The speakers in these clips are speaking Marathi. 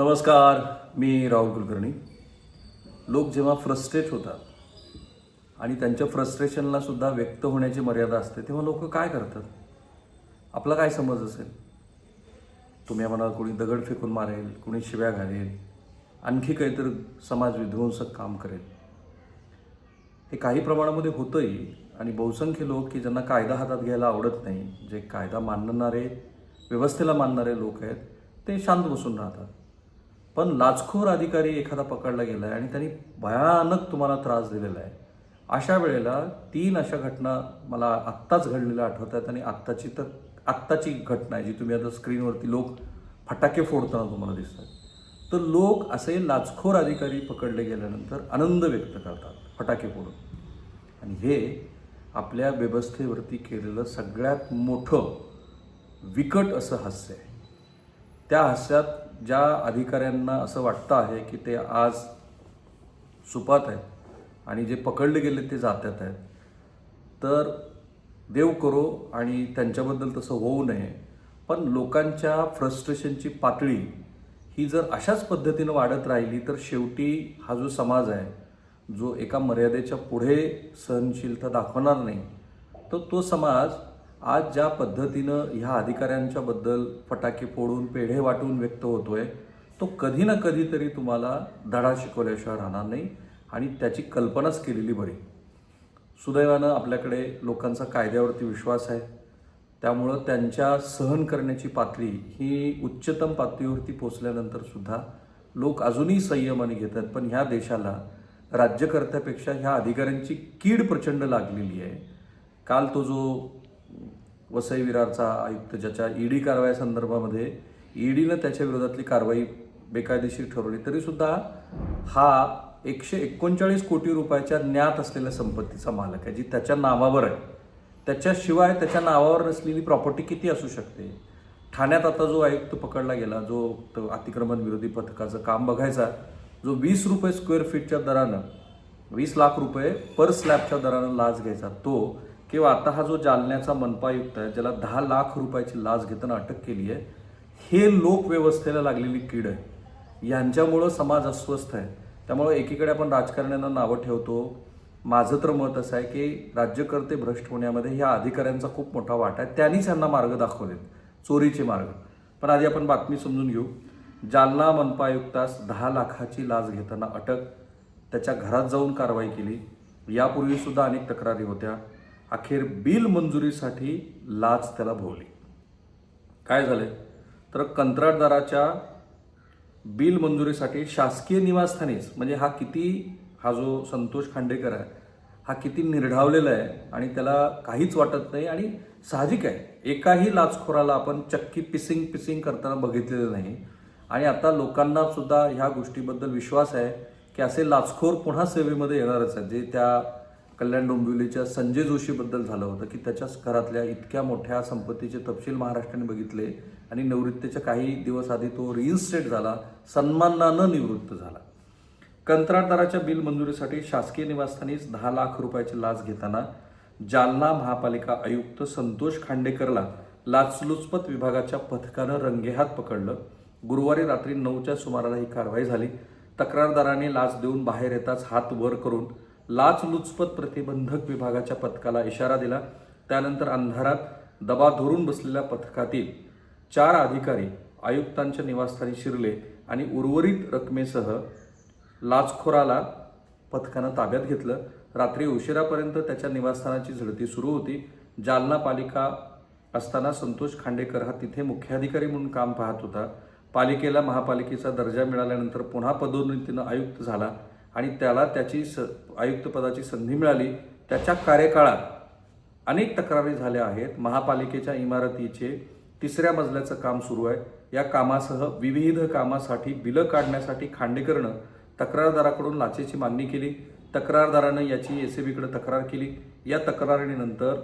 नमस्कार मी राहुल कुलकर्णी. लोक जेव्हा फ्रस्ट्रेट होतात आणि त्यांच्या फ्रस्ट्रेशनला सुद्धा व्यक्त होण्याची मर्यादा असते तेव्हा लोक काय करतात? आपला काय समज असेल? तुम्ही म्हणाल कोणी दगड फेकून मारेल कोणी शिव्या घालेल आणखी काहीतरी समाज विध्वंसक काम करेल. हे काही प्रमाणामध्ये होतंही आणि बहुसंख्य लोक की ज्यांना कायदा हातात घ्यायला आवडत नाही जे कायदा मानणारे व्यवस्थेला मानणारे लोक आहेत ते शांत बसून राहतात. पण लाचखोर अधिकारी एखादा पकडला गेला आहे आणि त्यांनी भयानक तुम्हाला त्रास दिलेला आहे. अशा वेळेला तीन अशा घटना मला आत्ताच घडलेल्या आठवत आहेत आणि आत्ताची तर आत्ताची घटना आहे जी तुम्ही आता स्क्रीनवरती लोक फटाके फोडताना तुम्हाला दिसतात. तर लोक असे लाचखोर अधिकारी पकडले गेल्यानंतर आनंद व्यक्त करतात फटाके फोडून. आणि हे आपल्या व्यवस्थेवरती केलेलं सगळ्यात मोठं विकट असं हास्य आहे. त्या हास्यात ज्या अधिकाऱ्यांना असं वाटतं आहे की ते आज सुपात आहेत आणि जे पकडले गेले ते जात्यात आहेत तर देव करो आणि त्यांच्याबद्दल तसं होऊ नये. पण लोकांच्या फ्रस्ट्रेशनची पातळी ही जर अशाच पद्धतीनं वाढत राहिली तर शेवटी हा जो समाज आहे जो एका मर्यादेच्या पुढे सहनशीलता दाखवणार नाही तर तो समाज आज ज्या पद्धतीनं ह्या अधिकाऱ्यांच्या बद्दल फटाके फोडून पेढे वाटून व्यक्त होतोय तो कधी ना कधीतरी तुम्हाला धडा शिकवल्याशिवाय राहणार नाही आणि त्याची कल्पनाच केलेली बरी. सुदैवानं आपल्याकडे लोकांचा कायद्यावरती विश्वास आहे. त्यामुळं त्यांच्या सहन करण्याची पातळी ही उच्चतम पातळीवरती पोचल्यानंतर सुद्धा लोक अजूनही संयमाने घेतात पण ह्या देशाला राज्यकर्त्यापेक्षा ह्या अधिकाऱ्यांची कीड प्रचंड लागलेली आहे. काल तो जो वसई विरारचा आयुक्त ज्याच्या ईडी कारवाया संदर्भामध्ये ईडीनं त्याच्या विरोधातली कारवाई बेकायदेशीर ठरवली तरीसुद्धा हा एकशे एकोणचाळीस कोटी रुपयाच्या ज्ञात असलेल्या संपत्तीचा मालक आहे जी त्याच्या नावावर आहे. त्याच्याशिवाय त्याच्या नावावर नसलेली प्रॉपर्टी किती असू शकते? ठाण्यात आता जो आयुक्त पकडला गेला जो अतिक्रमण विरोधी पथकाचं काम बघायचा जो वीस रुपये स्क्वेअर फीटच्या दरानं वीस लाख रुपये पर स्लॅबच्या दरानं लाच घ्यायचा तो किंवा आता हा जो जालन्याचा मनपायुक्त आहे ज्याला दहा लाख रुपयाची लाच घेताना अटक केली आहे हे लोकव्यवस्थेला लागलेली कीड आहे. यांच्यामुळं समाज अस्वस्थ आहे. त्यामुळं एकीकडे आपण राजकारण्यांना नावं ठेवतो. माझं तर मत असं आहे की राज्यकर्ते भ्रष्ट होण्यामध्ये ह्या अधिकाऱ्यांचा खूप मोठा वाटा आहे. त्यांनीच ह्यांना मार्ग दाखवलेत चोरीचे मार्ग. पण आधी आपण बातमी समजून घेऊ. जालना मनपायुक्तास दहा लाखाची लाच घेताना अटक त्याच्या घरात जाऊन कारवाई केली. यापूर्वीसुद्धा अनेक तक्रारी होत्या. अखेर बिल मंजुरीसाठी लाच त्याला भोवली. काय झाले तर कंत्राटदाराच्या बिल मंजुरीसाठी शासकीय निवासस्थानीच म्हणजे हा किती हा जो संतोष खांडेकर आहे हा किती निर्ढावलेला आहे आणि त्याला काहीच वाटत नाही आणि साहजिक आहे. एकाही लाचखोराला आपण चक्की पिसिंग पिसिंग करताना बघितलेलं नाही. आणि आता लोकांना सुद्धा ह्या गोष्टीबद्दल विश्वास आहे की असे लाचखोर पुन्हा सेवेमध्ये येणारच आहेत जे त्या कल्याण डोंबिवलीच्या संजय जोशीबद्दल झालं होतं की त्याच्या घरातल्या इतक्या मोठ्या संपत्तीचे तपशील महाराष्ट्राने बघितले आणि निवृत्तीच्या काही दिवस आधी तो रिइन्स्टेट झाला सन्मानानं निवृत्त झाला. कंत्राटदाराच्या बिल मंजुरीसाठी शासकीय निवासस्थानीच दहा लाख रुपयाची लाच घेताना जालना महापालिका आयुक्त संतोष खांडेकरला लाचलुचपत विभागाच्या पथकानं रंगेहात पकडलं. गुरुवारी रात्री नऊच्या सुमाराला ही कारवाई झाली. तक्रारदाराने लाच देऊन बाहेर येताच हात वर करून लाचलुचपत प्रतिबंधक विभागाच्या पथकाला इशारा दिला. त्यानंतर अंधारात दबा धरून बसलेल्या पथकातील चार अधिकारी आयुक्तांच्या निवासस्थानी शिरले आणि उर्वरित रकमेसह लाचखोराला पथकानं ताब्यात घेतलं. रात्री उशिरापर्यंत त्याच्या निवासस्थानाची झडती सुरू होती. जालना पालिका असताना संतोष खांडेकर हा तिथे मुख्याधिकारी म्हणून काम पाहत होता. पालिकेला महापालिकेचा दर्जा मिळाल्यानंतर पुन्हा पदोन्नतीनं आयुक्त झाला. आणि त्याला त्याची स आयुक्तपदाची संधी मिळाली. त्याच्या कार्यकाळात अनेक तक्रारी झाल्या आहेत. महापालिकेच्या इमारतीचे तिसऱ्या मजल्याचं काम सुरू आहे. या कामासह विविध कामासाठी बिलं काढण्यासाठी खांडेकरनं तक्रारदाराकडून लाचेची मागणी केली. तक्रारदारानं याची एस तक्रार केली. या तक्रारीनंतर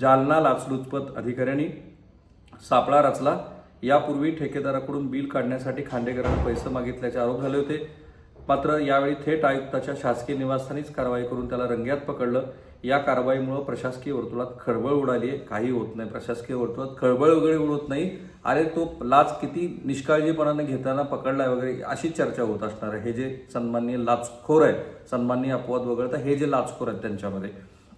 जालना लाचलुचपत अधिकाऱ्यांनी सापळा रचला. यापूर्वी ठेकेदाराकडून बिल काढण्यासाठी खांडेकरांना पैसे मागितल्याचे आरोप झाले होते. मात्र यावेळी थेट आयुक्ताच्या शासकीय निवासस्थानीच कारवाई करून त्याला रंग्यात पकडलं. या कारवाईमुळं प्रशासकीय वर्तुळात खळबळ उडाली आहे. काही होत नाही. प्रशासकीय वर्तुळात खळबळ वगैरे उडत नाही. अरे तो लाच किती निष्काळजीपणाने घेताना पकडलाय वगैरे अशी चर्चा होत असणार आहे. हे जे सन्माननीय लाचखोर आहे सन्माननीय अपवाद वगळता हे जे लाचखोर आहेत त्यांच्यामध्ये.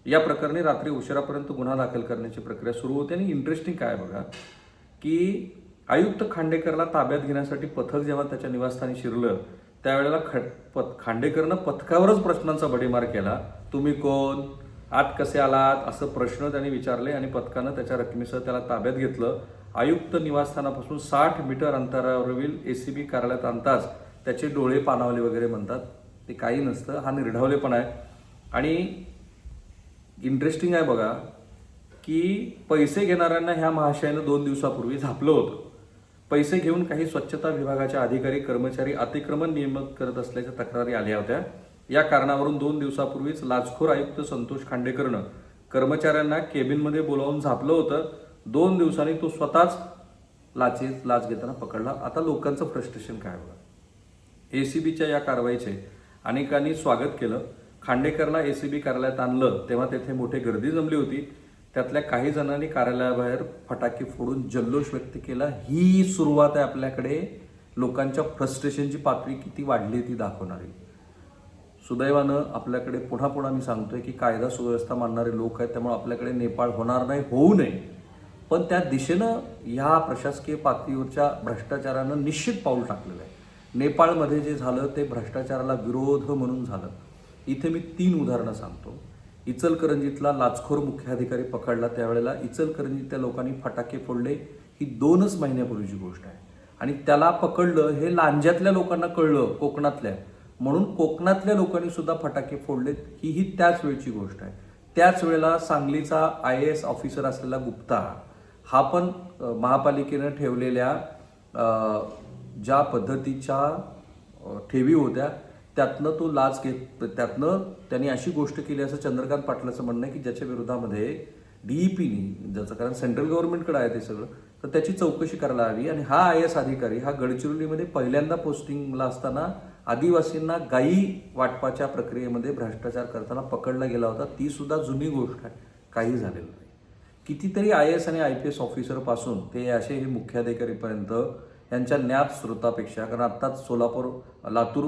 या प्रकरणी रात्री उशिरापर्यंत गुन्हा दाखल करण्याची प्रक्रिया सुरू होते आणि इंटरेस्टिंग काय बघा की आयुक्त खांडेकरला ताब्यात घेण्यासाठी पथक जेव्हा त्याच्या निवासस्थानी शिरलं त्यावेळेला ख पथ खांडेकरनं पथकावरच प्रश्नांचा भडीमार केला. तुम्ही कोण? आत कसे आलात? असं प्रश्न त्यांनी विचारले आणि पथकानं त्याच्या रकमेसह त्याला ताब्यात घेतलं. आयुक्त निवासस्थानापासून साठ मीटर अंतरावरील ए सी बी कार्यालयात आणताच त्याचे डोळे पानावले वगैरे म्हणतात. ते काही नसतं हा निर्ढावलेपणा आहे. आणि इंटरेस्टिंग आहे बघा की पैसे घेणाऱ्यांना ह्या महाशयानं दोन दिवसापूर्वी झापलं होतं. पैसे घेऊन काही स्वच्छता विभागाच्या अधिकारी कर्मचारी अतिक्रमण नियमित करत असल्याच्या तक्रारी आल्या होत्या. या कारणावरून दोन दिवसापूर्वीच लाचखोर आयुक्त संतोष खांडेकरनं कर्मचाऱ्यांना केबिनमध्ये बोलावून झापलं होतं. दोन दिवसांनी तो स्वतःच लाचे लाच घेताना पकडला. आता लोकांचं फ्रस्ट्रेशन काय बघा? एसीबीच्या या कारवाईचे अनेकांनी स्वागत केलं. खांडेकरला एसीबी कार्यालयात आणलं तेव्हा तेथे मोठी गर्दी जमली होती. त्यातल्या काही जणांनी कार्यालयाबाहेर फटाके फोडून जल्लोष व्यक्त केला. ही सुरुवात आहे आपल्याकडे. लोकांच्या फ्रस्ट्रेशनची पातळी किती वाढली ती दाखवणारी. सुदैवानं आपल्याकडे पुन्हा पुन्हा मी सांगतोय की कायदा सुव्यवस्था मानणारे लोक आहेत त्यामुळे आपल्याकडे नेपाळ होणार नाही होऊ नये. पण त्या दिशेनं ह्या प्रशासकीय पातळीवरच्या भ्रष्टाचारानं निश्चित पाऊल टाकलेलं आहे. नेपाळमध्ये जे झालं ते भ्रष्टाचाराला विरोध म्हणून झालं. इथे मी तीन उदाहरणं सांगतो. इचलकरंजीतला लाचखोर मुख्याधिकारी पकडला. त्यावेळेला इचलकरंजीतल्या लोकांनी फटाके फोडले. ही दोनच महिन्यापूर्वीची गोष्ट आहे. आणि त्याला पकडलं हे लांज्यातल्या लोकांना कळलं कोकणातल्या. म्हणून कोकणातल्या लोकांनी सुद्धा फटाके फोडलेत. ही ही त्याच वेळची गोष्ट आहे. त्याच वेळेला सांगलीचा आय ए एस ऑफिसर असलेला गुप्ता हा पण महापालिकेनं ठेवलेल्या ज्या पद्धतीच्या ठेवी होत्या त्यातनं तो लाच घेत त्यातनं त्यांनी अशी गोष्ट केली असं चंद्रकांत पाटलाचं म्हणणं आहे की ज्याच्या विरोधामध्ये डीईपीनी ज्याचं कारण सेंट्रल गव्हर्नमेंटकडे आहे ते सगळं तर त्याची चौकशी करायला हवी. आणि हा आय एस अधिकारी हा गडचिरोलीमध्ये पहिल्यांदा पोस्टिंगला असताना आदिवासींना गायी वाटपाच्या प्रक्रियेमध्ये भ्रष्टाचार करताना पकडला गेला होता. ती सुद्धा जुनी गोष्ट आहे. काही झालेलं नाही. कितीतरी I A S I P S ऑफिसरपासून ते असे हे मुख्याधिकारीपर्यंत यांच्या ज्ञात स्रोतापेक्षा कारण आत्ताच सोलापूर लातूर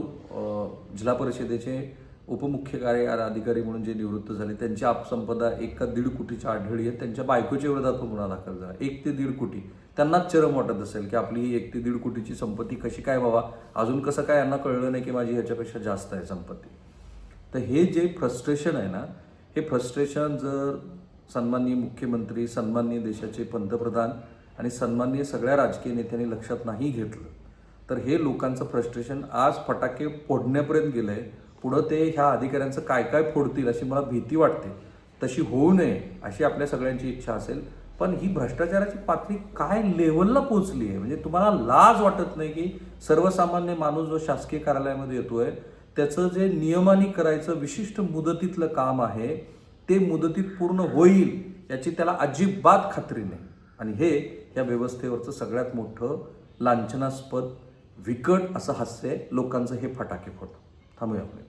जिल्हा परिषदेचे उपमुख्य कार्य अधिकारी म्हणून जे निवृत्त झाले त्यांची आपसंपदा एक का दीड कोटीच्या आढळली आहे. त्यांच्या बायकोच्या विरोधात पण गुन्हा दाखल झाला. एक ते दीड कोटी. त्यांनाच चरम वाटत असेल की आपली ही एक ते दीड कोटीची संपत्ती कशी काय व्हावा? अजून कसं काय यांना कळलं नाही की माझी ह्याच्यापेक्षा जास्त आहे संपत्ती? तर हे जे फ्रस्ट्रेशन आहे ना हे फ्रस्ट्रेशन जर सन्माननीय मुख्यमंत्री सन्माननीय देशाचे पंतप्रधान आणि सन्माननीय सगळ्या राजकीय नेत्यांनी लक्षात नाही घेतलं. तर हे लोकांचं फ्रस्ट्रेशन आज फटाके फोडण्यापर्यंत गेलं आहे पुढं ते ह्या अधिकाऱ्यांचं काय काय फोडतील अशी मला भीती वाटते. तशी होऊ नये अशी आपल्या सगळ्यांची इच्छा असेल. पण ही भ्रष्टाचाराची पातळी काय लेवलला पोहोचली आहे? म्हणजे तुम्हाला लाज वाटत नाही की सर्वसामान्य माणूस जो शासकीय कार्यालयामध्ये येतोय त्याचं जे नियमानी करायचं विशिष्ट मुदतीतलं काम आहे ते मुदतीत पूर्ण होईल याची त्याला अजिबात खात्री नाही. आणि हे या व्यवस्थेवरचं सगळ्यात मोठं लांछनास्पद विकट असं हास्य आहे लोकांचं हे फटाके फोडणं. थांबूया आपण